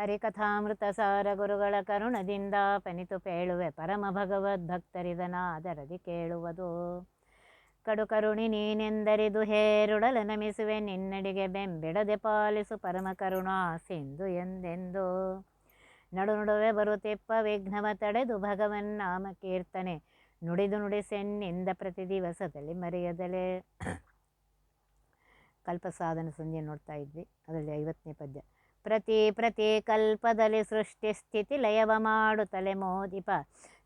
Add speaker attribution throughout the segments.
Speaker 1: ಹರಿಕಥಾಮೃತ ಸಾರ ಗುರುಗಳ ಕರುಣದಿಂದ ಪನಿತು ಪೇಳುವೆ ಪರಮ ಭಗವದ್ ಭಕ್ತರಿದನಾದರದಿ ಕೇಳುವುದು. ಕಡು ಕರುಣಿ ನೀನೆಂದರಿದು ಹೇರುಡಲ ನಮಿಸುವೆ, ನಿನ್ನಡಿಗೆ ಬೆಂಬಿಡದೆ ಪಾಲಿಸು ಪರಮ ಕರುಣಾ ಸಿಂಧು ಎಂದೆಂದು. ನಡು ನಡುವೆ ಬರುತ್ತಿಪ್ಪ ವಿಘ್ನವ ತಡೆದು ಭಗವನ್ ನಾಮ ಕೀರ್ತನೆ ನುಡಿದು ನುಡಿಸೆನ್ನಿಂದ ಪ್ರತಿ ದಿವಸದಲ್ಲಿ ಮರೆಯದಲೇ. ಕಲ್ಪಸಾಧನ ಸಂಜೆ ನೋಡ್ತಾ ಇದ್ವಿ, ಅದರಲ್ಲಿ ಐವತ್ತನೇ ಪದ್ಯ. ಪ್ರತಿ ಪ್ರತಿ ಕಲ್ಪದಲ್ಲಿ ಸೃಷ್ಟಿ ಸ್ಥಿತಿ ಲಯವ ಮಾಡು ತಲೆ ಮೋದಿಪ.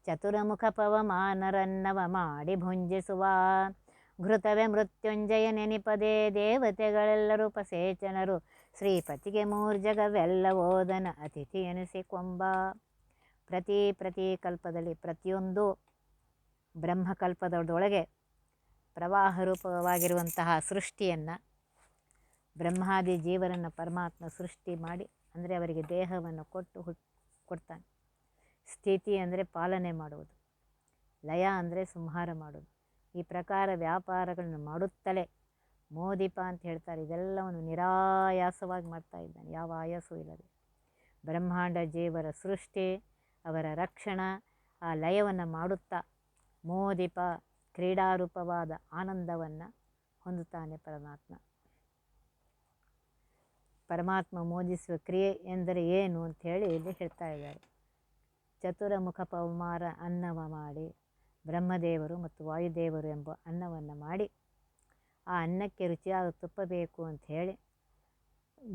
Speaker 1: ಚತುರಮುಖ ಪವಮಾನರನ್ನವ ಮಾಡಿ ಭುಂಜಿಸುವ. ಘೃತವೇ ಮೃತ್ಯುಂಜಯ ನೆನಿಪದೇ ದೇವತೆಗಳೆಲ್ಲರೂ ಪಸೇಚನರು. ಶ್ರೀಪತಿಗೆ ಮೂರ್ಜಗವೆಲ್ಲ ಓದನ ಅತಿಥಿ ಎನಿಸಿಕೊಂಬ. ಪ್ರತಿ ಪ್ರತಿ ಕಲ್ಪದಲ್ಲಿ ಪ್ರತಿಯೊಂದು ಬ್ರಹ್ಮಕಲ್ಪದೊಳಗೆ ಪ್ರವಾಹ ರೂಪವಾಗಿರುವಂತಹ ಸೃಷ್ಟಿಯನ್ನು ಬ್ರಹ್ಮಾದಿ ಜೀವರನ್ನು ಪರಮಾತ್ಮ ಸೃಷ್ಟಿ ಮಾಡಿ ಅಂದರೆ ಅವರಿಗೆ ದೇಹವನ್ನು ಕೊಟ್ಟು ಹುಟ್ ಕೊಡ್ತಾನೆ. ಸ್ಥಿತಿ ಅಂದರೆ ಪಾಲನೆ ಮಾಡುವುದು. ಲಯ ಅಂದರೆ ಸಂಹಾರ ಮಾಡುವುದು. ಈ ಪ್ರಕಾರ ವ್ಯಾಪಾರಗಳನ್ನು ಮಾಡುತ್ತಲೇ ಮೋದಿಪ ಅಂತ ಹೇಳ್ತಾರೆ. ಇದೆಲ್ಲವನ್ನು ನಿರಾಯಾಸವಾಗಿ ಮಾಡ್ತಾ ಇದ್ದಾನೆ. ಯಾವ ಆಯಾಸವೂ ಇಲ್ಲದೆ. ಬ್ರಹ್ಮಾಂಡ ಜೀವರ ಸೃಷ್ಟಿ, ಅವರ ರಕ್ಷಣಾ, ಆ ಲಯವನ್ನು ಮಾಡುತ್ತಾ ಮೋದಿಪ ಕ್ರೀಡಾರೂಪವಾದ ಆನಂದವನ್ನು ಹೊಂದುತ್ತಾನೆ ಪರಮಾತ್ಮ. ಪರಮಾತ್ಮ ಮೋದಿಸುವ ಕ್ರಿಯೆ ಎಂದರೆ ಏನು ಅಂಥೇಳಿ ಇಲ್ಲಿ ಹೇಳ್ತಾ ಇದ್ದಾರೆ. ಚತುರಮುಖ ಪೌಮಾರ ಅನ್ನವ ಮಾಡಿ, ಬ್ರಹ್ಮದೇವರು ಮತ್ತು ವಾಯುದೇವರು ಎಂಬ ಅನ್ನವನ್ನು ಮಾಡಿ, ಆ ಅನ್ನಕ್ಕೆ ರುಚಿಯಾದ ತುಪ್ಪ ಬೇಕು ಅಂತ ಹೇಳಿ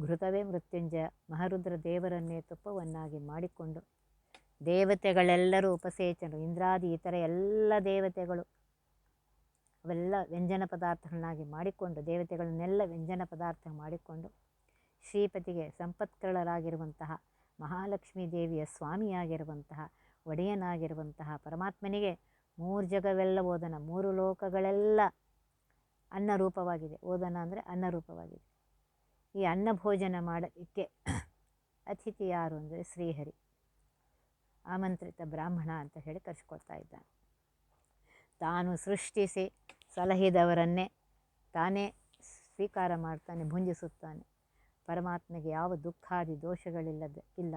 Speaker 1: ಘೃತವೇ ಮೃತ್ಯುಂಜಯ ಮಹಾರುದ್ರ ದೇವರನ್ನೇ ತುಪ್ಪವನ್ನಾಗಿ ಮಾಡಿಕೊಂಡು ದೇವತೆಗಳೆಲ್ಲರೂ ಉಪಸೇಚನರು, ಇಂದ್ರಾದಿ ಇತರ ಎಲ್ಲ ದೇವತೆಗಳು ಅವೆಲ್ಲ ವ್ಯಂಜನ ಪದಾರ್ಥಗಳನ್ನಾಗಿ ಮಾಡಿಕೊಂಡು ದೇವತೆಗಳನ್ನೆಲ್ಲ ವ್ಯಂಜನ ಪದಾರ್ಥ ಮಾಡಿಕೊಂಡು ಶ್ರೀಪತಿಗೆ ಸಂಪತ್ಕರಳರಾಗಿರುವಂತಹ ಮಹಾಲಕ್ಷ್ಮೀ ದೇವಿಯ ಸ್ವಾಮಿಯಾಗಿರುವಂತಹ, ಒಡೆಯನಾಗಿರುವಂತಹ ಪರಮಾತ್ಮನಿಗೆ ಮೂರು ಜಗವೆಲ್ಲ ಓದನ, ಮೂರು ಲೋಕಗಳೆಲ್ಲ ಅನ್ನರೂಪವಾಗಿದೆ. ಓದನ ಅಂದರೆ ಅನ್ನರೂಪವಾಗಿದೆ. ಈ ಅನ್ನ ಭೋಜನ ಮಾಡಲಿಕ್ಕೆ ಅತಿಥಿ ಯಾರು ಅಂದರೆ ಶ್ರೀಹರಿ. ಆಮಂತ್ರಿತ ಬ್ರಾಹ್ಮಣ ಅಂತ ಹೇಳಿ ಕರೆಸ್ಕೊಳ್ತಾ ಇದ್ದಾನೆ. ತಾನು ಸೃಷ್ಟಿಸಿ ಸಲಹಿದವರನ್ನೇ ತಾನೇ ಸ್ವೀಕಾರ ಮಾಡ್ತಾನೆ, ಭುಂಜಿಸುತ್ತಾನೆ. ಪರಮಾತ್ಮಗೆ ಯಾವ ದುಃಖಾದಿ ದೋಷಗಳಿಲ್ಲದ ಇಲ್ಲ.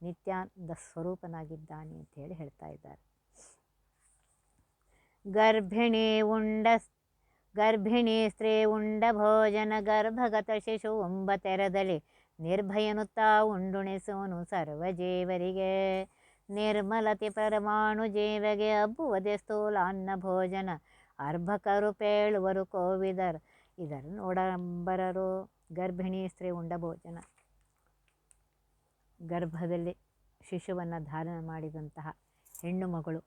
Speaker 1: ನಿತ್ಯಾನಂದ ಸ್ವರೂಪನಾಗಿದ್ದಾನೆ ಅಂತ ಹೇಳಿ ಹೇಳ್ತಾ ಇದ್ದಾರೆ. ಗರ್ಭಿಣಿ ಉಂಡ ಗರ್ಭಿಣಿ ಸ್ತ್ರೀ ಉಂಡ ಭೋಜನ ಗರ್ಭಗತ ಶಿಶು ಒಂಬ ತೆರದಲ್ಲಿ ನಿರ್ಭಯನುತ್ತಾ ಉಂಡುಣಿಸುವನು ಸರ್ವಜೀವರಿಗೆ. ನಿರ್ಮಲತೆ ಪರಮಾಣು ಜೀವಗೆ ಅಬ್ಬುವುದೇ ಸ್ಥೂಲ ಅನ್ನ ಭೋಜನ ಅರ್ಭಕರು ಪೇಳುವರು ಕೋವಿದರ್. ಇದರ ನೋಡಂಬರರು. ಗರ್ಭಿಣಿ ಸ್ತ್ರೀ ಉಂಡ ಭೋಜನ ಗರ್ಭದಲ್ಲಿ ಶಿಶುವನ್ನು ಧಾರಣ ಮಾಡಿದಂತಹ ಹೆಣ್ಣು ಮಗಳು,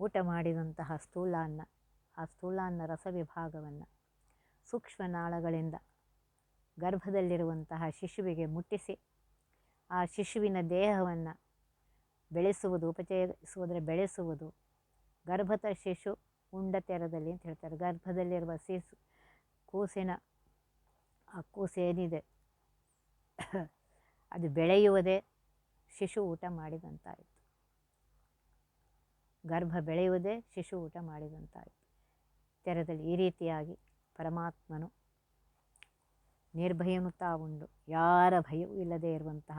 Speaker 1: ಊಟ ಮಾಡಿದಂತಹ ಸ್ಥೂಲಾನ್ನ, ಆ ಸ್ಥೂಲಾನ್ನ ರಸ ವಿಭಾಗವನ್ನು ಸೂಕ್ಷ್ಮನಾಳಗಳಿಂದ ಗರ್ಭದಲ್ಲಿರುವಂತಹ ಶಿಶುವಿಗೆ ಮುಟ್ಟಿಸಿ, ಆ ಶಿಶುವಿನ ದೇಹವನ್ನು ಬೆಳೆಸುವುದು ಉಪಚಯಿಸುವುದರ ಬೆಳೆಸುವುದು ಗರ್ಭದ ಶಿಶು ಉಂಡ ತೆರದಲ್ಲಿ ಅಂತ ಹೇಳ್ತಾರೆ. ಗರ್ಭದಲ್ಲಿರುವ ಶಿಶು, ಕೂಸಿನ ಆ ಸೇನಿದೆ ಅದು ಬೆಳೆಯುವುದೇ ಶಿಶು ಊಟ ಮಾಡಿದಂತಾಯಿತು. ಗರ್ಭ ಬೆಳೆಯುವುದೇ ಶಿಶು ಊಟ ಮಾಡಿದಂತಾಯಿತು. ತೆರದಲ್ಲಿ ಈ ರೀತಿಯಾಗಿ ಪರಮಾತ್ಮನು ನಿರ್ಭಯನು ಉಂಡು. ಯಾರ ಭಯವೂ ಇಲ್ಲದೇ ಇರುವಂತಹ,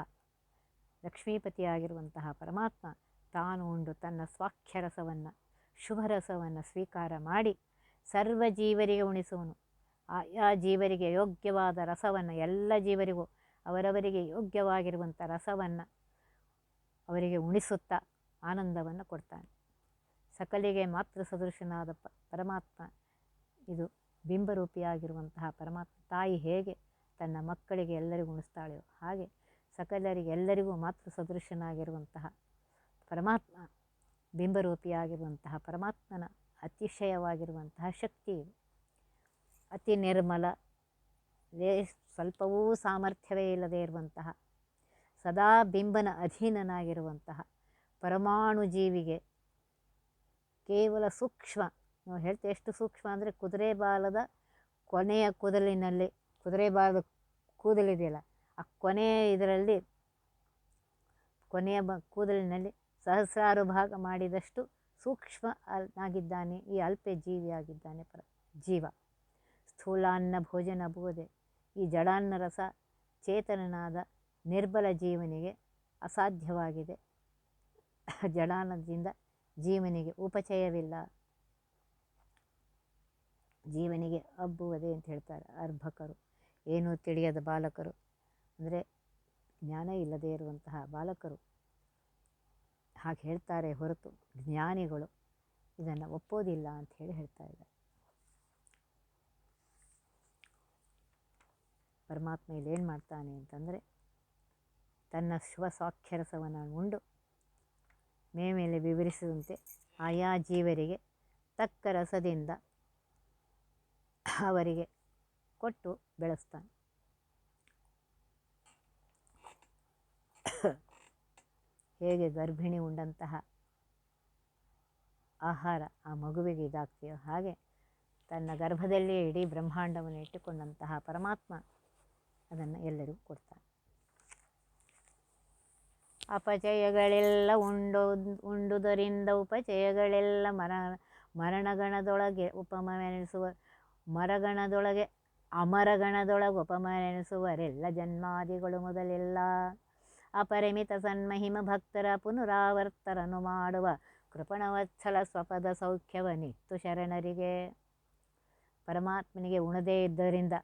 Speaker 1: ಲಕ್ಷ್ಮೀಪತಿಯಾಗಿರುವಂತಹ ಪರಮಾತ್ಮ ತಾನು ಉಂಡು ತನ್ನ ಸ್ವಾಖ್ಯರಸವನ್ನು, ಶುಭರಸವನ್ನು ಸ್ವೀಕಾರ ಮಾಡಿ ಸರ್ವ ಜೀವರಿಗೆ ಉಣಿಸುವನು. ಆಯಾ ಜೀವರಿಗೆ ಯೋಗ್ಯವಾದ ರಸವನ್ನು, ಎಲ್ಲ ಜೀವರಿಗೂ ಅವರವರಿಗೆ ಯೋಗ್ಯವಾಗಿರುವಂಥ ರಸವನ್ನು ಅವರಿಗೆ ಉಣಿಸುತ್ತಾ ಆನಂದವನ್ನು ಕೊಡ್ತಾನೆ. ಸಕಲಿಗೆ ಮಾತೃ ಸದೃಶನಾದ ಪರಮಾತ್ಮ. ಇದು ಬಿಂಬರೂಪಿಯಾಗಿರುವಂತಹ ಪರಮಾತ್ಮ. ತಾಯಿ ಹೇಗೆ ತನ್ನ ಮಕ್ಕಳಿಗೆ ಎಲ್ಲರಿಗೂ ಉಣಿಸ್ತಾಳೆಯೋ ಹಾಗೆ ಸಕಲರಿಗೆ ಎಲ್ಲರಿಗೂ ಮಾತೃ ಸದೃಶನಾಗಿರುವಂತಹ ಪರಮಾತ್ಮ ಬಿಂಬರೂಪಿಯಾಗಿರುವಂತಹ ಪರಮಾತ್ಮನ ಅತಿಶಯವಾಗಿರುವಂತಹ ಶಕ್ತಿ ಅತಿ ನಿರ್ಮಲ. ವೇ ಸ್ವಲ್ಪವೂ ಸಾಮರ್ಥ್ಯವೇ ಇಲ್ಲದೆ ಇರುವಂತಹ, ಸದಾ ಬಿಂಬನ ಅಧೀನನಾಗಿರುವಂತಹ ಪರಮಾಣು ಜೀವಿಗೆ ಕೇವಲ ಸೂಕ್ಷ್ಮ, ನಾವು ಹೇಳ್ತೇವೆ ಎಷ್ಟು ಸೂಕ್ಷ್ಮ ಅಂದರೆ ಕುದುರೆ ಬಾಲದ ಕೊನೆಯ ಕೂದಲಿನಲ್ಲಿ, ಕುದುರೆ ಬಾಲದ ಕೂದಲಿದೆಯಲ್ಲ, ಆ ಕೊನೆಯ ಇದರಲ್ಲಿ, ಕೊನೆಯ ಬ ಕೂದಲಿನಲ್ಲಿ ಸಹಸ್ರಾರು ಭಾಗ ಮಾಡಿದಷ್ಟು ಸೂಕ್ಷ್ಮ ಆಗಿದ್ದಾನೆ, ಈ ಅಲ್ಪೆ ಜೀವಿಯಾಗಿದ್ದಾನೆ ಪರ, ಜೀವ. ಸ್ಥೂಲಾನ್ನ ಭೋಜನ ಬೋಧೆ. ಈ ಜಡಾನ್ನ ರಸ ಚೇತನನಾದ ನಿರ್ಬಲ ಜೀವನಿಗೆ ಅಸಾಧ್ಯವಾಗಿದೆ. ಜಡಾನದಿಂದ ಜೀವನಿಗೆ ಉಪಚಯವಿಲ್ಲ. ಜೀವನಿಗೆ ಹಬ್ಬುವುದೇ ಅಂತ ಹೇಳ್ತಾರೆ ಅರ್ಭಕರು. ಏನೂ ತಿಳಿಯದ ಬಾಲಕರು. ಅಂದರೆ ಜ್ಞಾನ ಇಲ್ಲದೇ ಇರುವಂತಹ ಬಾಲಕರು. ಹಾಗೆ ಹೇಳ್ತಾರೆ ಹೊರತು ಜ್ಞಾನಿಗಳು ಇದನ್ನು ಒಪ್ಪೋದಿಲ್ಲ ಅಂತ ಹೇಳಿ ಹೇಳ್ತಾ ಇದ್ದಾರೆ. ಪರಮಾತ್ಮ ಇಲ್ಲೇನು ಮಾಡ್ತಾನೆ ಅಂತಂದರೆ ತನ್ನ ಸ್ವಸಾಕ್ಷರಸವನ್ನು ಉಂಡು ಮೇ ಮೇಲೆ ವಿವರಿಸಿದಂತೆ ಆಯಾ ಜೀವರಿಗೆ ತಕ್ಕ ರಸದಿಂದ ಅವರಿಗೆ ಕೊಟ್ಟು ಬೆಳೆಸ್ತಾನೆ. ಹೇಗೆ ಗರ್ಭಿಣಿ ಉಂಡಂತಹ ಆಹಾರ ಆ ಮಗುವಿಗೆ ಇದಾಗ್ತೀಯೋ ಹಾಗೆ ತನ್ನ ಗರ್ಭದಲ್ಲಿಯೇ ಇಡೀ ಬ್ರಹ್ಮಾಂಡವನ್ನು ಇಟ್ಟುಕೊಂಡಂತಹ ಪರಮಾತ್ಮ ಅದನ್ನು ಎಲ್ಲರಿಗೂ ಕೊಡ್ತಾನೆ ಅಪಚಯಗಳೆಲ್ಲ ಉಂಡು, ಉಂಡುದರಿಂದ ಉಪಚಯಗಳೆಲ್ಲ ಮರ, ಮರಣಗಣದೊಳಗೆ ಉಪಮನೆನಿಸುವ ಮರಗಣದೊಳಗೆ ಅಮರಗಣದೊಳಗೆ ಉಪಮನೆನಿಸುವರೆಲ್ಲ ಜನ್ಮಾದಿಗಳು ಮೊದಲೆಲ್ಲ ಅಪರಿಮಿತ ಸನ್ಮಹಿಮ ಭಕ್ತರ ಪುನರಾವರ್ತರನ್ನು ಮಾಡುವ ಕೃಪಣವತ್ಸಲ ಸ್ವಪದ ಸೌಖ್ಯವನಿತ್ತು ಶರಣರಿಗೆ. ಪರಮಾತ್ಮನಿಗೆ ಉಣದೇ ಇದ್ದರಿಂದ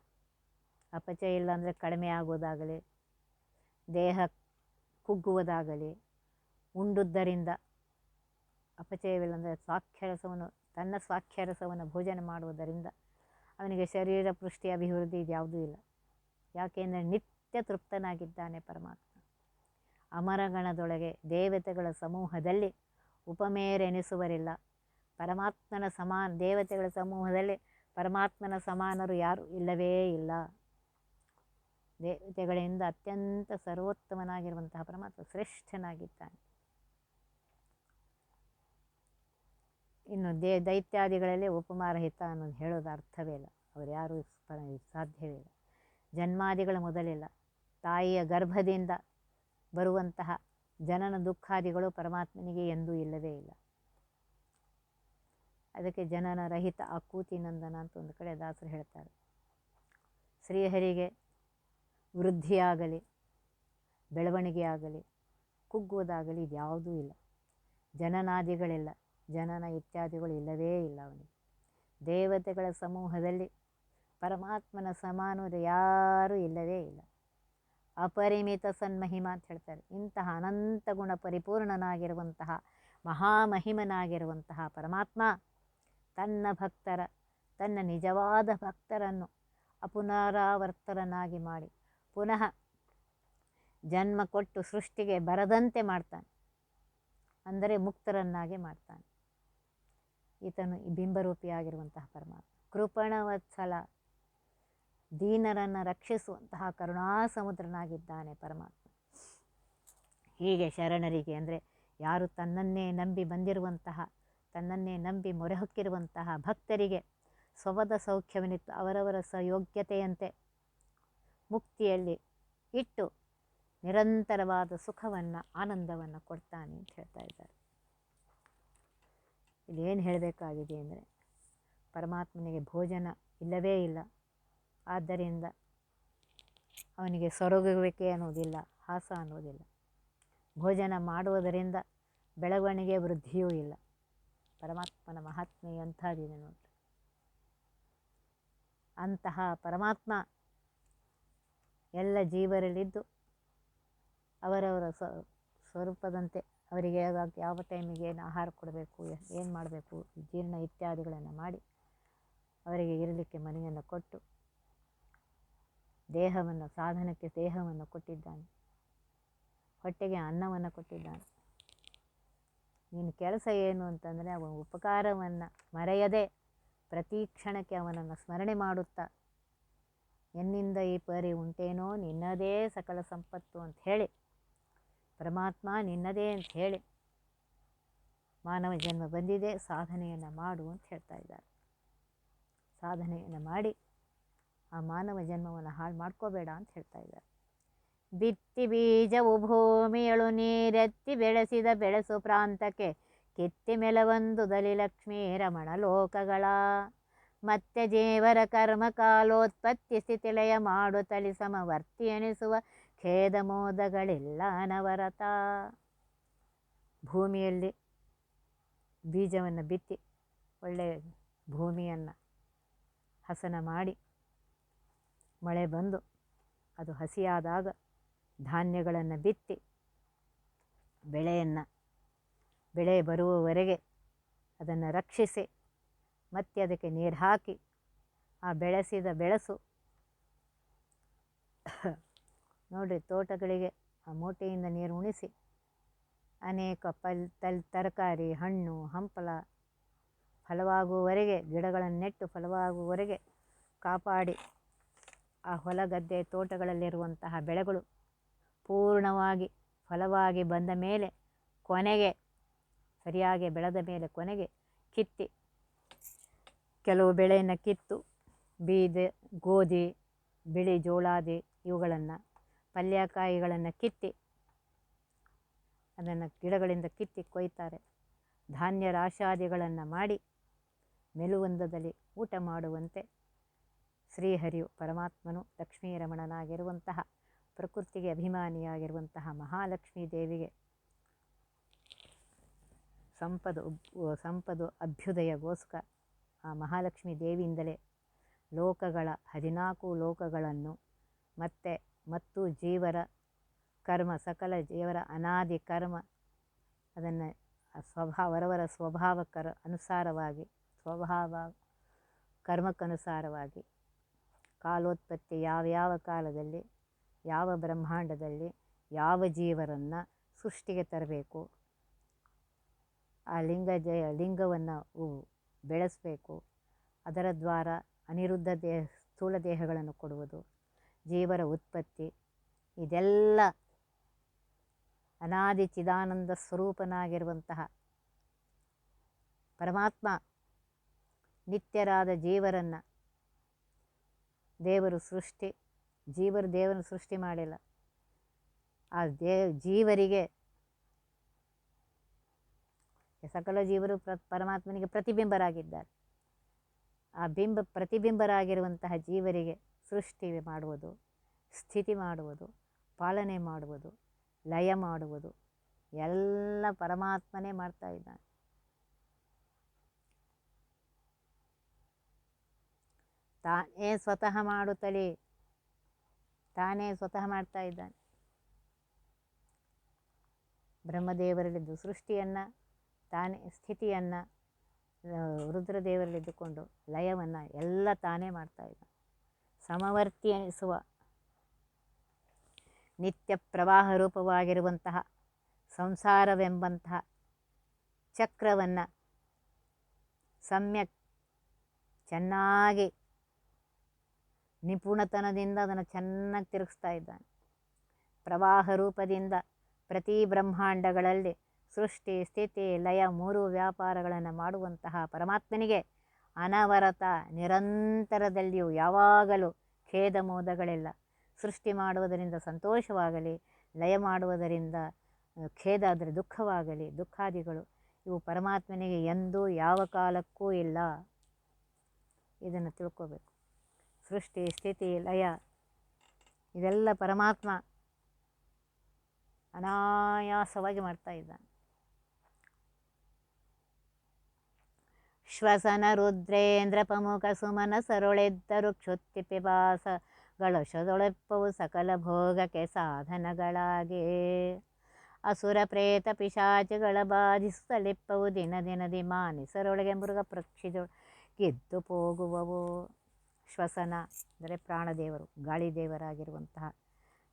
Speaker 1: ಅಪಚಯ ಇಲ್ಲ ಅಂದರೆ ಕಡಿಮೆ ಆಗೋದಾಗಲಿ, ದೇಹ ಕುಗ್ಗುವುದಾಗಲಿ, ಉಂಡುದ್ದರಿಂದ ಅಪಚಯವಿಲ್ಲ ಅಂದರೆ ಸ್ವಾಕ್ಷರಸವನ್ನು ತನ್ನ ಸ್ವಾಕ್ಷರಸವನ್ನು ಭೋಜನ ಮಾಡುವುದರಿಂದ ಅವನಿಗೆ ಶರೀರ ಪುಷ್ಟಿ ಅಭಿವೃದ್ಧಿ ಇದ್ಯಾವುದೂ ಇಲ್ಲ. ಯಾಕೆಂದರೆ ನಿತ್ಯ ತೃಪ್ತನಾಗಿದ್ದಾನೆ ಪರಮಾತ್ಮ. ಅಮರಗಣದೊಳಗೆ ದೇವತೆಗಳ ಸಮೂಹದಲ್ಲಿ ಉಪಮೇರೆನಿಸುವರಿಲ್ಲ. ಪರಮಾತ್ಮನ ಸಮಾನ, ದೇವತೆಗಳ ಸಮೂಹದಲ್ಲಿ ಪರಮಾತ್ಮನ ಸಮಾನರು ಯಾರು ಇಲ್ಲವೇ ಇಲ್ಲ. ದೇವತೆಗಳಿಂದ ಅತ್ಯಂತ ಸರ್ವೋತ್ತಮನಾಗಿರುವಂತಹ ಪರಮಾತ್ಮ ಶ್ರೇಷ್ಠನಾಗಿದ್ದಾನೆ. ಇನ್ನು ದೇ, ದೈತ್ಯಾದಿಗಳಲ್ಲಿ ಉಪಮಾರಹಿತ ಅನ್ನೋದು ಹೇಳೋದು ಅರ್ಥವೇ ಇಲ್ಲ ಅವರು ಯಾರೂ ಸಾಧ್ಯವೇ ಇಲ್ಲ ಜನ್ಮಾದಿಗಳ ಮೊದಲಿಲ್ಲ. ತಾಯಿಯ ಗರ್ಭದಿಂದ ಬರುವಂತಹ ಜನನ ದುಃಖಾದಿಗಳು ಪರಮಾತ್ಮನಿಗೆ ಎಂದೂ ಇಲ್ಲವೇ ಇಲ್ಲ. ಅದಕ್ಕೆ ಜನನ ರಹಿತ ಅಕೂತಿ ನಂದನ ಅಂತ ಒಂದು ಕಡೆ ದಾಸರು ಹೇಳ್ತಾರೆ. ಶ್ರೀಹರಿಗೆ ವೃದ್ಧಿಯಾಗಲಿ, ಬೆಳವಣಿಗೆಯಾಗಲಿ ಕುಗ್ಗುವುದಾಗಲಿ ಇದ್ಯಾವುದೂ ಇಲ್ಲ. ಜನನಾದಿಗಳಿಲ್ಲ, ಜನನ ಇತ್ಯಾದಿಗಳು ಇಲ್ಲವೇ ಇಲ್ಲ ಅವನಿಗೆ. ದೇವತೆಗಳ ಸಮೂಹದಲ್ಲಿ ಪರಮಾತ್ಮನ ಸಮಾನರು ಯಾರೂ ಇಲ್ಲವೇ ಇಲ್ಲ. ಅಪರಿಮಿತ ಸನ್ಮಹಿಮ ಅಂತ ಹೇಳ್ತಾರೆ. ಇಂತಹ ಅನಂತ ಗುಣ ಪರಿಪೂರ್ಣನಾಗಿರುವಂತಹ, ಮಹಾಮಹಿಮನಾಗಿರುವಂತಹ ಪರಮಾತ್ಮ ತನ್ನ ಭಕ್ತರ, ತನ್ನ ನಿಜವಾದ ಭಕ್ತರನ್ನು ಅಪುನರಾವರ್ತರನ್ನಾಗಿ ಮಾಡಿ ಪುನಃ ಜನ್ಮ ಕೊಟ್ಟು ಸೃಷ್ಟಿಗೆ ಬರದಂತೆ ಮಾಡ್ತಾನೆ. ಅಂದರೆ ಮುಕ್ತರನ್ನಾಗಿ ಮಾಡ್ತಾನೆ. ಈತನು ಈ ಬಿಂಬರೂಪಿಯಾಗಿರುವಂತಹ ಪರಮಾತ್ಮ. ಕೃಪಣವತ್ಸಲ, ದೀನರನ್ನು ರಕ್ಷಿಸುವಂತಹ ಕರುಣಾಸಮುದ್ರನಾಗಿದ್ದಾನೆ ಪರಮಾತ್ಮ. ಹೀಗೆ ಶರಣರಿಗೆ ಅಂದರೆ ಯಾರು ತನ್ನನ್ನೇ ನಂಬಿ ಬಂದಿರುವಂತಹ, ತನ್ನನ್ನೇ ನಂಬಿ ಮೊರೆಹೊಕ್ಕಿರುವಂತಹ ಭಕ್ತರಿಗೆ ಸ್ವಪದ ಸೌಖ್ಯವನ್ನಿತ್ತು ಅವರವರ ಸಯೋಗ್ಯತೆಯಂತೆ ಮುಕ್ತಿಯಲ್ಲಿ ಇಟ್ಟು ನಿರಂತರವಾದ ಸುಖವನ್ನು, ಆನಂದವನ್ನು ಕೊಡ್ತಾನೆ ಅಂತ ಹೇಳ್ತಾ ಇದ್ದಾರೆ. ಇಲ್ಲೇನು ಹೇಳಬೇಕಾಗಿದೆ ಅಂದರೆ, ಪರಮಾತ್ಮನಿಗೆ ಭೋಜನ ಇಲ್ಲವೇ ಇಲ್ಲ. ಆದ್ದರಿಂದ ಅವನಿಗೆ ಸೊರಗುವಿಕೆ ಅನ್ನೋದಿಲ್ಲ, ಹಾಸ ಅನ್ನೋದಿಲ್ಲ. ಭೋಜನ ಮಾಡುವುದರಿಂದ ಬೆಳವಣಿಗೆ ವೃದ್ಧಿಯೂ ಇಲ್ಲ. ಪರಮಾತ್ಮನ ಮಹಾತ್ಮೆ ಎಂಥದಿದೆ ನೋಡಿ ಅಂತಹ ಪರಮಾತ್ಮ ಎಲ್ಲ ಜೀವರಲ್ಲಿದ್ದು ಅವರವರ ಸ್ವ ಸ್ವರೂಪದಂತೆ ಅವರಿಗೆ ಯಾವ ಟೈಮಿಗೆ ಏನು ಆಹಾರ ಕೊಡಬೇಕು ಏನು ಮಾಡಬೇಕು ಜೀರ್ಣ ಇತ್ಯಾದಿಗಳನ್ನು ಮಾಡಿ ಅವರಿಗೆ ಇರಲಿಕ್ಕೆ ಮನೆಯನ್ನು ಕೊಟ್ಟು ದೇಹವನ್ನು, ಸಾಧನಕ್ಕೆ ದೇಹವನ್ನು ಕೊಟ್ಟಿದ್ದಾನೆ. ಹೊಟ್ಟೆಗೆ ಅನ್ನವನ್ನು ಕೊಟ್ಟಿದ್ದಾನೆ. ನಿನ್ನ ಕೆಲಸ ಏನು ಅಂತಂದರೆ ಅವನ ಉಪಕಾರವನ್ನು ಮರೆಯದೆ ಪ್ರತಿ ಕ್ಷಣಕ್ಕೆ ಅವನನ್ನು ಸ್ಮರಣೆ ಮಾಡುತ್ತಾ ಎನ್ನಿಂದ ಈ ಪರಿ ಉಂಟೇನೋ ನಿನ್ನದೇ ಸಕಲ ಸಂಪತ್ತು ಅಂತ ಹೇಳಿ. ಪರಮಾತ್ಮ ನಿನ್ನದೇ ಅಂತ ಹೇಳಿ. ಮಾನವ ಜನ್ಮ ಬಂದಿದೆ, ಸಾಧನೆಯನ್ನು ಮಾಡು ಅಂತ ಹೇಳ್ತಾ ಇದ್ದಾರೆ. ಸಾಧನೆಯನ್ನು ಮಾಡಿ ಆ ಮಾನವ ಜನ್ಮವನ್ನು ಹಾಳು ಮಾಡ್ಕೋಬೇಡ ಅಂತ ಹೇಳ್ತಾ ಇದ್ದಾರೆ. ಬಿತ್ತಿ ಬೀಜವು ಭೂಮಿಯಳು ನೀರೆತ್ತಿ ಬೆಳೆಸಿದ ಬೆಳೆಸು ಪ್ರಾಂತಕ್ಕೆ, ಕಿತ್ತಿ ಮೆಲವೊಂದು ದಲಿಲಕ್ಷ್ಮೀ ರಮಣ ಲೋಕಗಳ. ಮತ್ತೆ ಜೀವರ ಕರ್ಮ ಕಾಲೋತ್ಪತ್ತಿ ಸ್ಥಿತಿಲಯ ಮಾಡು ತಲಿ ಸಮವರ್ತಿ ಎನಿಸುವ ಖೇದ ಮೋದಗಳಿಲ್ಲ ಅನವರತ. ಭೂಮಿಯಲ್ಲಿ ಬೀಜವನ್ನು ಬಿತ್ತಿ ಒಳ್ಳೆಯ ಭೂಮಿಯನ್ನು ಹಸನ ಮಾಡಿ ಮಳೆ ಬಂದು ಅದು ಹಸಿಯಾದಾಗ ಧಾನ್ಯಗಳನ್ನು ಬಿತ್ತಿ ಬೆಳೆಯನ್ನು ಬೆಳೆ ಬರುವವರೆಗೆ ಅದನ್ನು ರಕ್ಷಿಸಿ ಮತ್ತೆ ಅದಕ್ಕೆ ನೀರು ಹಾಕಿ ಆ ಬೆಳೆಸಿದ ಬೆಳೆಸು. ನೋಡಿರಿ ತೋಟಗಳಿಗೆ ಆ ಮೂಟೆಯಿಂದ ನೀರು ಉಣಿಸಿ ಅನೇಕ ಪಲ್, ತಲ್, ತರಕಾರಿ, ಹಣ್ಣು, ಹಂಪಲ ಫಲವಾಗುವವರೆಗೆ, ಗಿಡಗಳನ್ನು ನೆಟ್ಟು ಫಲವಾಗುವವರೆಗೆ ಕಾಪಾಡಿ ಆ ಹೊಲ ಗದ್ದೆ ತೋಟಗಳಲ್ಲಿರುವಂತಹ ಬೆಳೆಗಳು ಪೂರ್ಣವಾಗಿ ಫಲವಾಗಿ ಬಂದ ಮೇಲೆ ಕೊನೆಗೆ, ಸರಿಯಾಗಿ ಬೆಳೆದ ಮೇಲೆ ಕೊನೆಗೆ ಕಿತ್ತಿ ಕೆಲವು ಬೆಳೆಯನ್ನು ಕಿತ್ತು ಬೀದೆ ಗೋಧಿ, ಬಿಳಿ ಜೋಳಾದಿ ಇವುಗಳನ್ನು, ಪಲ್ಯಕಾಯಿಗಳನ್ನು ಕಿತ್ತಿ, ಅದನ್ನು ಗಿಡಗಳಿಂದ ಕಿತ್ತಿ ಕೊಯ್ತಾರೆ. ಧಾನ್ಯ ರಾಶಾದಿಗಳನ್ನು ಮಾಡಿ ಮೆಲುವಂದದಲ್ಲಿ ಊಟ ಮಾಡುವಂತೆ ಶ್ರೀಹರಿಯು ಪರಮಾತ್ಮನು ಲಕ್ಷ್ಮೀ ರಮಣನಾಗಿರುವಂತಹ ಪ್ರಕೃತಿಗೆ ಅಭಿಮಾನಿಯಾಗಿರುವಂತಹ ಮಹಾಲಕ್ಷ್ಮೀ ದೇವಿಗೆ ಸಂಪದ ಸಂಪದು ಅಭ್ಯುದಯಗೋಸ್ಕರ ಆ ಮಹಾಲಕ್ಷ್ಮಿ ದೇವಿಯಿಂದಲೇ ಲೋಕಗಳ ಹದಿನಾಲ್ಕು ಲೋಕಗಳನ್ನು ಮತ್ತೆ ಮತ್ತು ಜೀವರ ಕರ್ಮ, ಸಕಲ ಜೀವರ ಅನಾದಿ ಕರ್ಮ, ಅದನ್ನು ಸ್ವಭಾವ ಅವರವರ ಸ್ವಭಾವಕ್ಕರ ಅನುಸಾರವಾಗಿ, ಸ್ವಭಾವ ಕರ್ಮಕ್ಕನುಸಾರವಾಗಿ, ಕಾಲೋತ್ಪತ್ತಿ ಯಾವ್ಯಾವ ಕಾಲದಲ್ಲಿ, ಯಾವ ಬ್ರಹ್ಮಾಂಡದಲ್ಲಿ, ಯಾವ ಜೀವರನ್ನು ಸೃಷ್ಟಿಗೆ ತರಬೇಕು, ಆ ಲಿಂಗ ಜಯ ಲಿಂಗವನ್ನು ಬೆಳೆಸಬೇಕು. ಅದರ ದ್ವಾರ ಅನಿರುದ್ಧ ದೇಹ, ಸ್ಥೂಲ ದೇಹಗಳನ್ನು ಕೊಡುವುದು, ಜೀವರ ಉತ್ಪತ್ತಿ. ಇದೆಲ್ಲ ಅನಾದಿ ಚಿದಾನಂದ ಸ್ವರೂಪನಾಗಿರುವಂತಹ ಪರಮಾತ್ಮ ನಿತ್ಯರಾದ ಜೀವರನ್ನು ದೇವರು ಸೃಷ್ಟಿ, ಜೀವರು ದೇವರು ಸೃಷ್ಟಿ ಮಾಡಿಲ್ಲ. ಆ ದೇ, ಜೀವರಿಗೆ ಸಕಲ ಜೀವರು ಪ್ರ ಪರಮಾತ್ಮನಿಗೆ ಪ್ರತಿಬಿಂಬರಾಗಿದ್ದಾರೆ. ಆ ಬಿಂಬ ಪ್ರತಿಬಿಂಬರಾಗಿರುವಂತಹ ಜೀವರಿಗೆ ಸೃಷ್ಟಿ ಮಾಡುವುದು, ಸ್ಥಿತಿ ಮಾಡುವುದು, ಪಾಲನೆ ಮಾಡುವುದು, ಲಯ ಮಾಡುವುದು, ಎಲ್ಲ ಪರಮಾತ್ಮನೇ ಮಾಡ್ತಾ ಇದ್ದಾನೆ. ತಾನೇ ಸ್ವತಃ ಮಾಡುತ್ತಲೇ ತಾನೇ ಸ್ವತಃ ಮಾಡ್ತಾ ಇದ್ದಾನೆ. ಬ್ರಹ್ಮದೇವರಲ್ಲಿದ್ದು ಸೃಷ್ಟಿಯನ್ನು ತಾನೇ ಸ್ಥಿತಿಯನ್ನು ರುದ್ರದೇವರಲ್ಲಿದ್ದುಕೊಂಡು ಲಯವನ್ನು ಎಲ್ಲ ತಾನೇ ಮಾಡ್ತಾ ಇದ್ದ ಸಮವರ್ತಿ ಎನಿಸುವ ನಿತ್ಯ ಪ್ರವಾಹ ರೂಪವಾಗಿರುವಂತಹ, ಸಂಸಾರವೆಂಬಂತಹ ಚಕ್ರವನ್ನು ಸಮ್ಯಕ್ ಚೆನ್ನಾಗಿ ನಿಪುಣತನದಿಂದ ಅದನ್ನು ಚೆನ್ನಾಗಿ ತಿರುಗಿಸ್ತಾ ಇದ್ದಾನೆ. ಪ್ರವಾಹ ರೂಪದಿಂದ ಪ್ರತಿ ಬ್ರಹ್ಮಾಂಡಗಳಲ್ಲಿ ಸೃಷ್ಟಿ, ಸ್ಥಿತಿ, ಲಯ ಮೂರು ವ್ಯಾಪಾರಗಳನ್ನು ಮಾಡುವಂತಹ ಪರಮಾತ್ಮನಿಗೆ ಅನವರತ ನಿರಂತರದಲ್ಲಿಯೂ ಯಾವಾಗಲೂ ಖೇದ ಮೋದಗಳಿಲ್ಲ. ಸೃಷ್ಟಿ ಮಾಡುವುದರಿಂದ ಸಂತೋಷವಾಗಲಿ, ಲಯ ಮಾಡುವುದರಿಂದ ಖೇದ ಆದರೆ ದುಃಖವಾಗಲಿ, ದುಃಖಾದಿಗಳು, ಇವು ಪರಮಾತ್ಮನಿಗೆ ಎಂದೂ ಯಾವ ಕಾಲಕ್ಕೂ ಇಲ್ಲ. ಇದನ್ನು ತಿಳ್ಕೋಬೇಕು. ಸೃಷ್ಟಿ, ಸ್ಥಿತಿ, ಲಯ, ಇದೆಲ್ಲ ಪರಮಾತ್ಮ ಅನಾಯಾಸವಾಗಿ ಮಾಡ್ತಾ ಇದ್ದಾನೆ. ಶ್ವಸನ ರುದ್ರೇಂದ್ರ ಪ್ರಮುಖ ಸುಮನ ಸರೊಳೆದ್ದರು ಕ್ಷುತ್ತಿ ಪಿಪಾಸಗಳು ಶದೊಳೆಪ್ಪವು ಸಕಲ ಭೋಗಕ್ಕೆ ಸಾಧನಗಳಾಗಿ. ಅಸುರ ಪ್ರೇತ ಪಿಶಾಚಿಗಳ ಬಾಧಿಸುತ್ತಲಿಪ್ಪವು ದಿನ ದಿನದಿ ಮಾನಿಸರೊಳಗೆ ಮೃಗ ಪ್ರಕ್ಷಿದು ಗೆದ್ದು ಹೋಗುವವು ಶ್ವಸನ ಅಂದರೆ ಪ್ರಾಣದೇವರು ಗಾಳಿ ದೇವರಾಗಿರುವಂತಹ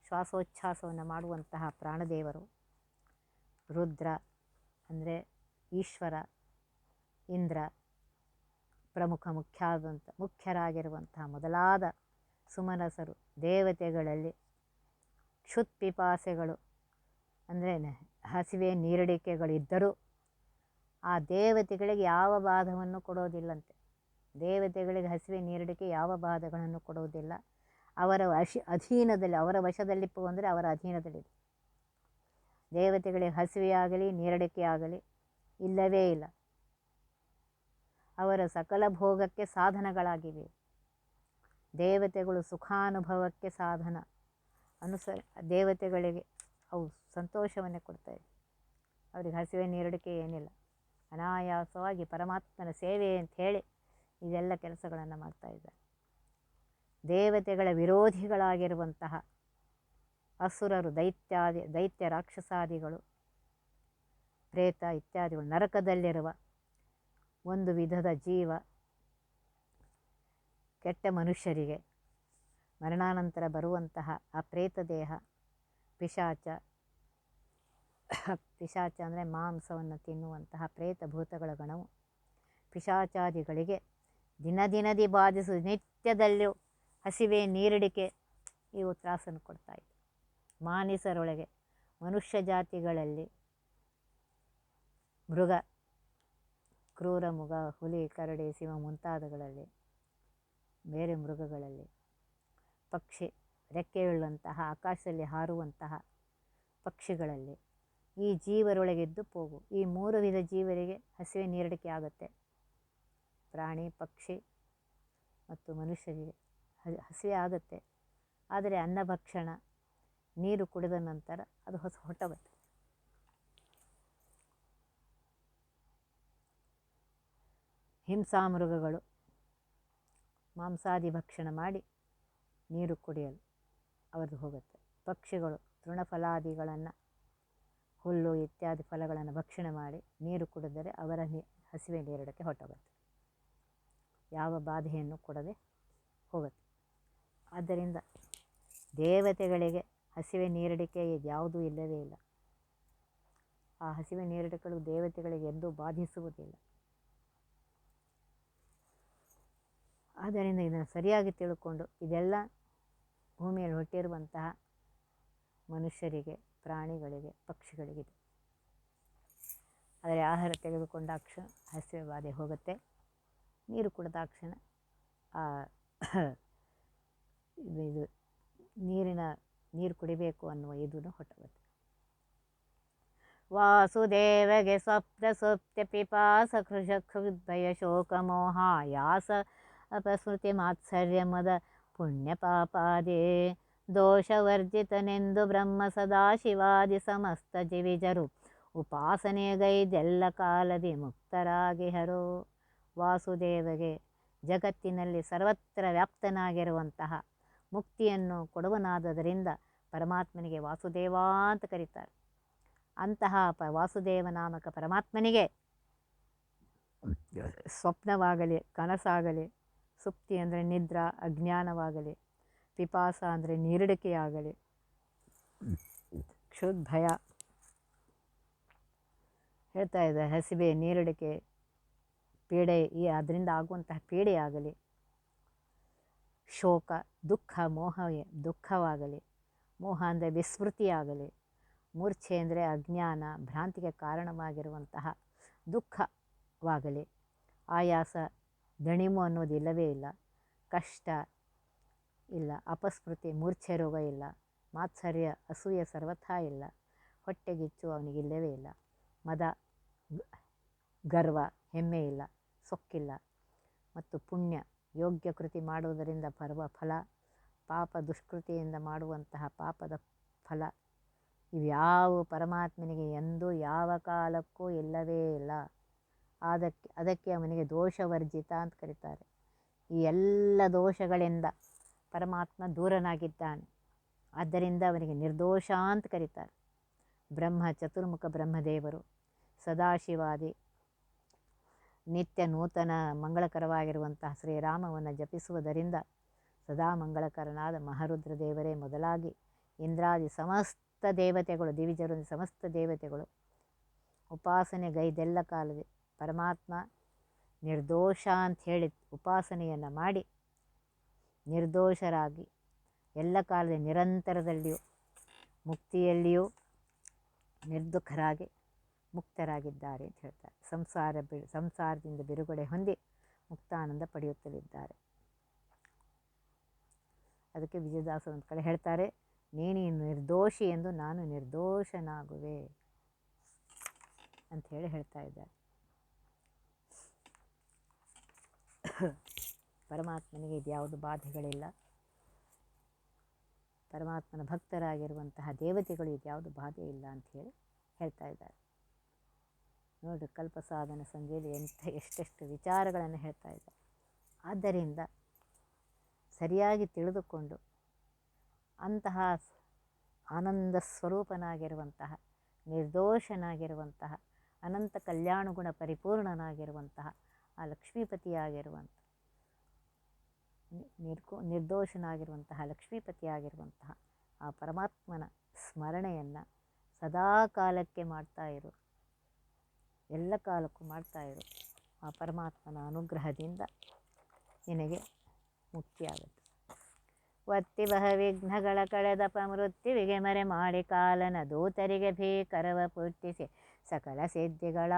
Speaker 1: ಶ್ವಾಸೋಚ್ಛ್ವಾಸವನ್ನು ಮಾಡುವಂತಹ ಪ್ರಾಣದೇವರು. ರುದ್ರ ಅಂದರೆ ಈಶ್ವರ, ಇಂದ್ರ ಪ್ರಮುಖ ಮುಖ್ಯಾದಂಥ ಮುಖ್ಯರಾಗಿರುವಂಥ ಮೊದಲಾದ ಸುಮನಸರು, ದೇವತೆಗಳಲ್ಲಿ ಕ್ಷುತ್ಪಿಪಾಸೆಗಳು ಅಂದರೆ ಹಸಿವೆ ನೀರಡಿಕೆಗಳಿದ್ದರೂ ಆ ದೇವತೆಗಳಿಗೆ ಯಾವ ಬಾಧವನ್ನು ಕೊಡೋದಿಲ್ಲಂತೆ. ದೇವತೆಗಳಿಗೆ ಹಸಿವೆ ನೀರಡಿಕೆ ಯಾವ ಬಾಧಗಳನ್ನು ಕೊಡುವುದಿಲ್ಲ ಅವರ ವಶ ಅಧೀನದಲ್ಲಿ, ಅವರ ವಶದಲ್ಲಿಪ್ಪು ಅಂದರೆ ಅವರ ಅಧೀನದಲ್ಲಿದೆ. ದೇವತೆಗಳಿಗೆ ಹಸಿವೆಯಾಗಲಿ ನೀರಡಿಕೆ ಆಗಲಿ ಇಲ್ಲವೇ ಇಲ್ಲ. ಅವರ ಸಕಲ ಭೋಗಕ್ಕೆ ಸಾಧನಗಳಾಗಿವೆ. ದೇವತೆಗಳು ಸುಖಾನುಭವಕ್ಕೆ ಸಾಧನ. ಅನುಸರ ದೇವತೆಗಳಿಗೆ ಅವು ಸಂತೋಷವನ್ನೇ ಕೊಡ್ತಾ ಇದೆ. ಅವ್ರಿಗೆ ಹಸಿವೆ ನೀರಡಿಕೆ ಏನಿಲ್ಲ. ಅನಾಯಾಸವಾಗಿ ಪರಮಾತ್ಮನ ಸೇವೆ ಅಂತ ಹೇಳಿ ಇದೆಲ್ಲ ಕೆಲಸಗಳನ್ನು ಮಾಡ್ತಾ ಇದ್ದಾರೆ. ದೇವತೆಗಳ ವಿರೋಧಿಗಳಾಗಿರುವಂತಹ ಅಸುರರು, ದೈತ್ಯಾದಿ, ದೈತ್ಯ ರಾಕ್ಷಸಾದಿಗಳು, ಪ್ರೇತ ಇತ್ಯಾದಿಗಳು ನರಕದಲ್ಲಿರುವ ಒಂದು ವಿಧದ ಜೀವ ಕೆಟ್ಟ ಮನುಷ್ಯರಿಗೆ. ಮರಣಾನಂತರ ಬರುವಂತಹ ಆ ಪ್ರೇತ ದೇಹ, ಪಿಶಾಚ ಪಿಶಾಚ ಅಂದರೆ ಮಾಂಸವನ್ನು ತಿನ್ನುವಂತಹ ಪ್ರೇತ ಭೂತಗಳ ಗಣವು ಪಿಶಾಚಾದಿಗಳಿಗೆ ದಿನ ದಿನದಿ ಬಾಧಿಸು, ನಿತ್ಯದಲ್ಲೂ ಹಸಿವೆ, ನೀರಿಡಿಕೆ ಇವು ತ್ರಾಸನ್ನು ಕೊಡ್ತಾ ಇತ್ತು ಮಾನಿಸರೊಳಗೆ ಮನುಷ್ಯ ಜಾತಿಗಳಲ್ಲಿ ಮೃಗ ಕ್ರೂರ ಮೃಗ ಹುಲಿ ಕರಡಿ ಸಿಂಹ ಮುಂತಾದಗಳಲ್ಲಿ, ಬೇರೆ ಮೃಗಗಳಲ್ಲಿ. ಪಕ್ಷಿ ರೆಕ್ಕೆಯುಳ್ಳಂತಹ, ಆಕಾಶದಲ್ಲಿ ಹಾರುವಂತಹ ಪಕ್ಷಿಗಳಲ್ಲಿ. ಈ ಜೀವರೊಳಗಿದ್ದು ಹೋಗು ಈ ಮೂರು ವಿಧ ಜೀವರಿಗೆ ಹಸಿವೆ ನೀರಡಿಕೆ ಆಗುತ್ತೆ. ಪ್ರಾಣಿ, ಪಕ್ಷಿ ಮತ್ತು ಮನುಷ್ಯರಿಗೆ ಹಸಿವೆ ಆಗುತ್ತೆ. ಆದರೆ ಅನ್ನಭಕ್ಷಣ ನೀರು ಕುಡಿದ ನಂತರ ಅದು ಹೊಸ ಹೊಟ್ಟೋಗುತ್ತೆ ಹಿಂಸಾಮೃಗಗಳು. ಮಾಂಸಾದಿ ಭಕ್ಷಣ ಮಾಡಿ ನೀರು ಕುಡಿಯಲು ಅವರದು ಹೋಗುತ್ತೆ. ಪಕ್ಷಿಗಳು ತೃಣಫಲಾದಿಗಳನ್ನು, ಹುಲ್ಲು ಇತ್ಯಾದಿ ಫಲಗಳನ್ನು ಭಕ್ಷಣ ಮಾಡಿ ನೀರು ಕುಡಿದರೆ ಅವರ ನೀ ಹಸಿವೆ ನೀರಿಡಕ್ಕೆ ಹೊರಟೋಗುತ್ತೆ. ಯಾವ ಬಾಧೆಯನ್ನು ಕೊಡದೆ ಹೋಗುತ್ತೆ. ಆದ್ದರಿಂದ ದೇವತೆಗಳಿಗೆ ಹಸಿವೆ ನೀರಡಿಕೆ ಯಾವುದೂ ಇಲ್ಲವೇ ಇಲ್ಲ. ಆ ಹಸಿವೆ ನೀರಿಡಿಕೆಗಳು ದೇವತೆಗಳಿಗೆ ಎಂದೂ ಬಾಧಿಸುವುದಿಲ್ಲ. ಆದ್ದರಿಂದ ಇದನ್ನು ಸರಿಯಾಗಿ ತಿಳ್ಕೊಂಡು ಇದೆಲ್ಲ ಭೂಮಿಯಲ್ಲಿ ಹುಟ್ಟಿರುವಂತಹ ಮನುಷ್ಯರಿಗೆ, ಪ್ರಾಣಿಗಳಿಗೆ ಪಕ್ಷಿಗಳಿಗಿದೆ ಆದರೆ ಆಹಾರ ತೆಗೆದುಕೊಂಡಾಕ್ಷಣ ಹಸಿವೆ ಬಾಧೆ ಹೋಗುತ್ತೆ. ನೀರು ಕುಡಿದಾಕ್ಷಣ ಆ ಇದು ಇದು ನೀರಿನ, ನೀರು ಕುಡಿಬೇಕು ಅನ್ನುವ ಇದನ್ನು ಹೊಟ್ಟೋಗುತ್ತೆ ವಾಸುದೇವಗೆ ಸ್ವಪ್ನ ಸುಪ್ತ ಪಿಪಾಸ ಕೃಷ ಹೃದಯ ಶೋಕ ಮೋಹ ಯಾಸ ಅಪಸ್ಮೃತಿ ಮಾತ್ಸರ್ಯಮದ ಪುಣ್ಯ ಪಾಪಾದೇ ದೋಷವರ್ಜಿತನೆಂದು ಬ್ರಹ್ಮ ಸದಾಶಿವಾದಿ ಸಮಸ್ತ ಜೀವಿಜರು. ಉಪಾಸನೆಗೈದೆಲ್ಲ ಕಾಲದಿ ಮುಕ್ತರಾಗಿಹರು ವಾಸುದೇವಗೆ ಜಗತ್ತಿನಲ್ಲಿ ಸರ್ವತ್ರ ವ್ಯಾಪ್ತನಾಗಿರುವಂತಹ ಮುಕ್ತಿಯನ್ನು ಕೊಡುವನಾದದರಿಂದ ಪರಮಾತ್ಮನಿಗೆ ವಾಸುದೇವ ಅಂತ ಕರೀತಾರೆ. ಅಂತಹ ಪ ವಾಸುದೇವ ನಾಮಕ ಪರಮಾತ್ಮನಿಗೆ ಸ್ವಪ್ನವಾಗಲಿ ಕನಸಾಗಲಿ ಸುಪ್ತಿ ಅಂದರೆ ನಿದ್ರಾ, ಅಜ್ಞಾನವಾಗಲಿ. ಪಿಪಾಸ ಅಂದರೆ ನೀರಿಡಿಕೆಯಾಗಲಿ. ಕ್ಷುದ್ಭಯ ಹೇಳ್ತಾ ಇದೆ ಹಸಿಬೆ ನೀರಡಿಕೆ, ಪೀಡೆ, ಈ ಅದರಿಂದ ಆಗುವಂತಹ ಪೀಡೆಯಾಗಲಿ. ಶೋಕ, ದುಃಖ, ಮೋಹ, ದುಃಖವಾಗಲಿ. ಮೋಹ ಅಂದರೆ ವಿಸ್ಮೃತಿಯಾಗಲಿ. ಮೂರ್ಛೆ ಅಂದರೆ ಅಜ್ಞಾನ, ಭ್ರಾಂತಿಗೆ ಕಾರಣವಾಗಿರುವಂತಹ ದುಃಖವಾಗಲಿ. ಆಯಾಸ ದಣಿವು ಅನ್ನೋದು ಇಲ್ಲವೇ ಇಲ್ಲ. ಕಷ್ಟ ಇಲ್ಲ. ಅಪಸ್ಮೃತಿ, ಮೂರ್ಛೆ ರೋಗ ಇಲ್ಲ. ಮಾತ್ಸರ್ಯ, ಅಸೂಯೆ ಸರ್ವಥಾ ಇಲ್ಲ. ಹೊಟ್ಟೆಗಿಚ್ಚು ಅವನಿಗಿಲ್ಲವೇ ಇಲ್ಲ. ಮದ, ಗರ್ವ, ಹೆಮ್ಮೆ ಇಲ್ಲ. ಸೊಕ್ಕಿಲ್ಲ. ಮತ್ತು ಪುಣ್ಯ, ಯೋಗ್ಯ ಕೃತಿ ಮಾಡುವುದರಿಂದ ಪರ್ವ ಫಲ, ಪಾಪ ದುಷ್ಕೃತಿಯಿಂದ ಮಾಡುವಂತಹ ಪಾಪದ ಫಲ. ಇವ್ಯಾವ ಪರಮಾತ್ಮನಿಗೆ ಎಂದೂ ಯಾವ ಕಾಲಕ್ಕೂ ಇಲ್ಲವೇ ಇಲ್ಲ. ಅದಕ್ಕೆ ಅದಕ್ಕೆ ಅವನಿಗೆ ದೋಷವರ್ಜಿತ ಅಂತ ಕರೀತಾರೆ. ಈ ಎಲ್ಲ ದೋಷಗಳಿಂದ ಪರಮಾತ್ಮ ದೂರನಾಗಿದ್ದಾನೆ. ಆದ್ದರಿಂದ ಅವನಿಗೆ ನಿರ್ದೋಷ ಅಂತ ಕರೀತಾರೆ. ಬ್ರಹ್ಮ, ಚತುರ್ಮುಖ ಬ್ರಹ್ಮದೇವರು, ಸದಾಶಿವಾದಿ, ನಿತ್ಯ ನೂತನ ಮಂಗಳಕರವಾಗಿರುವಂತಹ ಶ್ರೀರಾಮವನ್ನು ಜಪಿಸುವುದರಿಂದ ಸದಾ ಮಂಗಳಕರನಾದ ಮಹಾರುದ್ರ ದೇವರೇ ಮೊದಲಾಗಿ ಇಂದ್ರಾದಿ ಸಮಸ್ತ ದೇವತೆಗಳು ದಿವಿಜರು ಸಮಸ್ತ ದೇವತೆಗಳು, ಉಪಾಸನೆಗೈದೆಲ್ಲ ಕಾಲವೇ ಪರಮಾತ್ಮ ನಿರ್ದೋಷ ಅಂತ ಹೇಳಿ ಉಪಾಸನೆಯನ್ನು ಮಾಡಿ ನಿರ್ದೋಷರಾಗಿ ಎಲ್ಲ ಕಾಲದ ನಿರಂತರದಲ್ಲಿಯೂ ಮುಕ್ತಿಯಲ್ಲಿಯೂ ನಿರ್ದುಃಖರಾಗಿ ಮುಕ್ತರಾಗಿದ್ದಾರೆ ಅಂತ ಹೇಳ್ತಾರೆ. ಸಂಸಾರ ಬಿ, ಸಂಸಾರದಿಂದ ಬಿಡುಗಡೆ ಹೊಂದಿ ಮುಕ್ತಾನಂದ ಪಡೆಯುತ್ತಲಿದ್ದಾರೆ. ಅದಕ್ಕೆ ವಿಜಯದಾಸ ಒಂದು ಕಡೆ ಹೇಳ್ತಾರೆ, ನೀನು ನಿರ್ದೋಷಿ ಎಂದು ನಾನು ನಿರ್ದೋಷನಾಗುವೆ ಅಂತ ಹೇಳಿ ಹೇಳ್ತಾ ಇದ್ದಾರೆ. ಪರಮಾತ್ಮನಿಗೆ ಇದ್ಯಾವುದು ಬಾಧೆಗಳಿಲ್ಲ. ಪರಮಾತ್ಮನ ಭಕ್ತರಾಗಿರುವಂತಹ ದೇವತೆಗಳು ಇದ್ಯಾವುದು ಬಾಧೆ ಇಲ್ಲ ಅಂತ ಹೇಳಿ ಹೇಳ್ತಾ ಇದ್ದಾರೆ. ನೋಡಿರಿ ಕಲ್ಪಸಾಧನ ಸಂಜೆಯಲ್ಲಿ ಎಂಥ ಎಷ್ಟೆಷ್ಟು ವಿಚಾರಗಳನ್ನು ಹೇಳ್ತಾ ಇದ್ದಾರೆ. ಆದ್ದರಿಂದ ಸರಿಯಾಗಿ ತಿಳಿದುಕೊಂಡು ಅಂತಹ ಆನಂದ ಸ್ವರೂಪನಾಗಿರುವಂತಹ, ನಿರ್ದೋಷನಾಗಿರುವಂತಹ, ಅನಂತ ಕಲ್ಯಾಣ ಗುಣ ಪರಿಪೂರ್ಣನಾಗಿರುವಂತಹ ಆ ಲಕ್ಷ್ಮೀಪತಿಯಾಗಿರುವಂಥ ನಿರ್ಕೋ ನಿರ್ದೋಷನಾಗಿರುವಂತಹ, ಲಕ್ಷ್ಮೀಪತಿಯಾಗಿರುವಂತಹ ಆ ಪರಮಾತ್ಮನ ಸ್ಮರಣೆಯನ್ನು ಸದಾ ಕಾಲಕ್ಕೆ ಮಾಡ್ತಾ ಇರು. ಎಲ್ಲ ಕಾಲಕ್ಕೂ ಮಾಡ್ತಾ ಇರು. ಆ ಪರಮಾತ್ಮನ ಅನುಗ್ರಹದಿಂದ ನಿನಗೆ ಮುಕ್ತಿಯಾಗುತ್ತೆ ವತ್ತಿ ಬಹ ವಿಘ್ನಗಳ ಕಳೆದ ಪಮೃತ್ತಿವಿಗೆ ಮರೆ ಮಾಡಿ ಕಾಲನ ದೂತರಿಗೆ ಭೀಕರವ ಪೂರ್ತಿಸಿ ಸಕಲ ಸಿದ್ಧಿಗಳ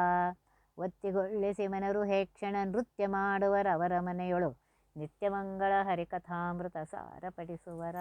Speaker 1: ಒತ್ತಿಗೊಳ್ಳಿಸಿ ಮನರು ಹೇಕ್ಷಣ ನೃತ್ಯ ಮಾಡುವರವರ ಮನೆಯೊಳು. ನಿತ್ಯಮಂಗಳ ಹರಿಕಥಾಮೃತ ಸಾರ ಪಠಿಸುವರ